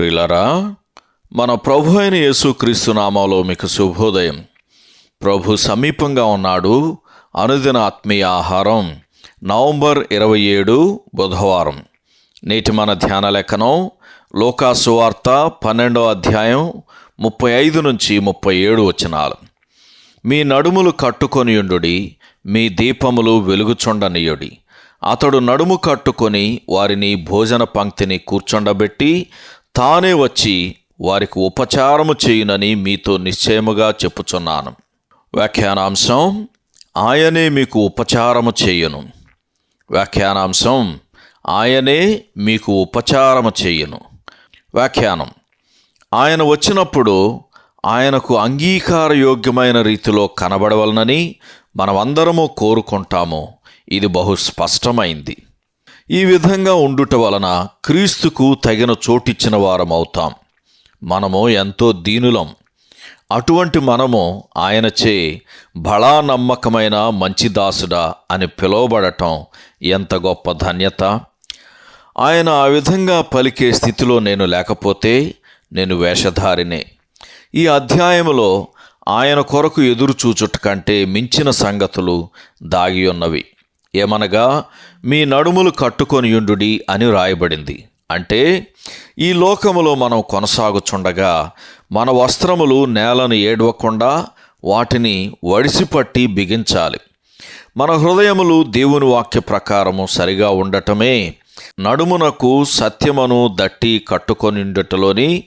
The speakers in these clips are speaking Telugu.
ప్రియులరా మన ప్రభు అయిన యేసుక్రీస్తు నామంలో మీకు శుభోదయం. ప్రభు సమీపంగా ఉన్నాడు. అనుదిన ఆత్మీయ ఆహారం నవంబర్ ఇరవై ఏడు బుధవారం. నేటి మన ధ్యాన లేఖనం లోకాసు వార్త పన్నెండో అధ్యాయం ముప్పై ఐదు నుంచి ముప్పై ఏడు వచనాలు. మీ నడుములు కట్టుకొనియుండుడి మీ దీపములు వెలుగుచుండనీయుడి. అతడు నడుము కట్టుకొని వారిని భోజన పంక్తిని కూర్చుండబెట్టి తానే వచ్చి వారికి ఉపచారము చేయునని మీతో నిశ్చయముగా చెప్పుచున్నాను. వ్యాఖ్యానాంశం ఆయనే మీకు ఉపచారము చేయును. వ్యాఖ్యానాంశం ఆయనే మీకు ఉపచారము చేయును. వ్యాఖ్యానం ఆయన వచ్చినప్పుడు ఆయనకు అంగీకారయోగ్యమైన రీతిలో కనబడవలనని మనమందరము కోరుకుంటాము. ఇది బహు స్పష్టమైంది. ఈ విధంగా ఉండుట వలన క్రీస్తుకు తగిన చోటిచ్చిన వారం అవుతాం మనము ఎంతో దీనులం. అటువంటి మనము ఆయనచే బళా నమ్మకమైన మంచి దాసుడా అని పిలువబడటం ఎంత గొప్ప ధన్యత. ఆయన ఆ విధంగా పలికే స్థితిలో నేను లేకపోతే నేను వేషధారినే. ఈ అధ్యాయములో ఆయన కొరకు ఎదురు చూచుట కంటే మించిన సంగతులు దాగి ఉన్నవి. ఏమనగా మీ నడుములు కట్టుకొనియుండుడి అని వ్రాయబడింది అంటే ఈ లోకములో మనం కొనసాగుచుండగా మన వస్త్రములు నేలను ఏడవకుండా వాటిని వడిసిపట్టి బిగించాలి. మన హృదయములు దేవుని వాక్య ప్రకారము సరిగా ఉండటమే నడుమునకు సత్యమును దట్టి కట్టుకొనిండటలోని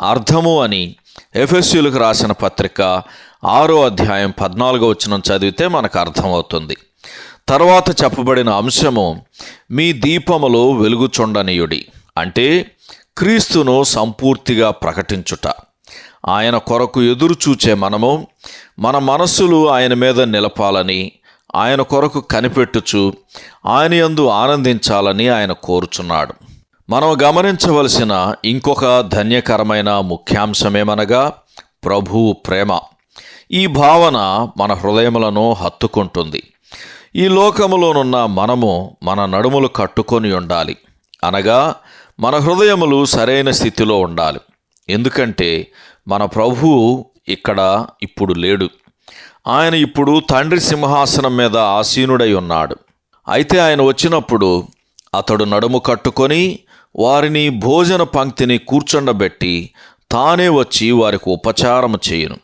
అర్థము అని ఎఫ్ఎస్యులకు రాసిన పత్రిక ఆరో అధ్యాయం పద్నాలుగో వచ్చినం చదివితే మనకు అర్థమవుతుంది. తర్వాత చెప్పబడిన అంశము మీ దీపములో వెలుగుచుండనీయుడి. అంటే క్రీస్తును సంపూర్తిగా ప్రకటించుట. ఆయన కొరకు ఎదురు చూచే మనము మన మనస్సులు ఆయన మీద నిలపాలని ఆయన కొరకు కనిపెట్టుచు ఆయన యందు ఆనందించాలని ఆయన కోరుచున్నాడు. మనం గమనించవలసిన ఇంకొక ధన్యకరమైన ముఖ్యాంశమేమనగా ప్రభువు ప్రేమ. ఈ భావన మన హృదయములను హత్తుకుంటుంది. ఈ లోకములోనున్న మనము మన నడుములు కట్టుకొని ఉండాలి. అనగా మన హృదయములు సరైన స్థితిలో ఉండాలి. ఎందుకంటే మన ప్రభువు ఇక్కడ ఇప్పుడు లేడు. ఆయన ఇప్పుడు తండ్రి సింహాసనం మీద ఆసీనుడై ఉన్నాడు. అయితే ఆయన వచ్చినప్పుడు అతడు నడుము కట్టుకొని వారిని భోజన పంక్తిని కూర్చుండబెట్టి తానే వచ్చి వారికి ఉపచారం చేయును.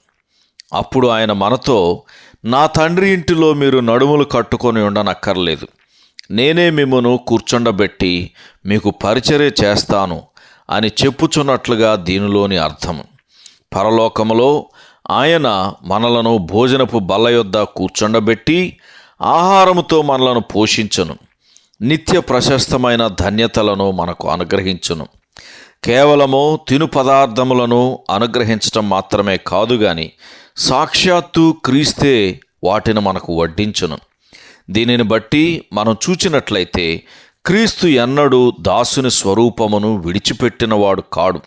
అప్పుడు ఆయన మనతో నా తండ్రి ఇంటిలో మీరు నడుములు కట్టుకొని ఉండనక్కర్లేదు. నేనే మిమ్మను కూర్చుండబెట్టి మీకు పరిచర్య చేస్తాను అని చెప్పుచున్నట్లుగా దీనిలోని అర్థం. పరలోకములో ఆయన మనలను భోజనపు బల్ల యొద్ద కూర్చుండబెట్టి ఆహారముతో మనలను పోషించను. నిత్య ప్రశస్తమైన ధన్యతలను మనకు అనుగ్రహించును. కేవలము తిను పదార్థములను అనుగ్రహించటం మాత్రమే కాదు గాని సాక్షాత్తు క్రీస్తే వాటిని మనకు వడ్డించును. దీనిని బట్టి మనం చూచినట్లయితే క్రీస్తు ఎన్నడూ దాసుని స్వరూపమును విడిచిపెట్టినవాడు కాడు.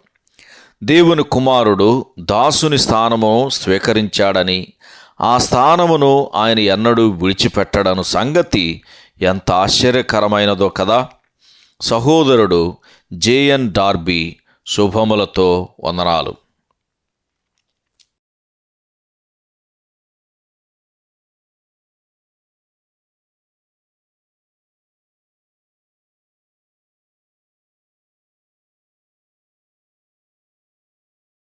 దేవుని కుమారుడు దాసుని స్థానము స్వీకరించాడని ఆ స్థానమును ఆయన ఎన్నడూ విడిచిపెట్టడను సంగతి ఎంత ఆశ్చర్యకరమైనదో కదా! సహోదరుడు జేఎన్ డార్బీ శుభములతో వందనాలు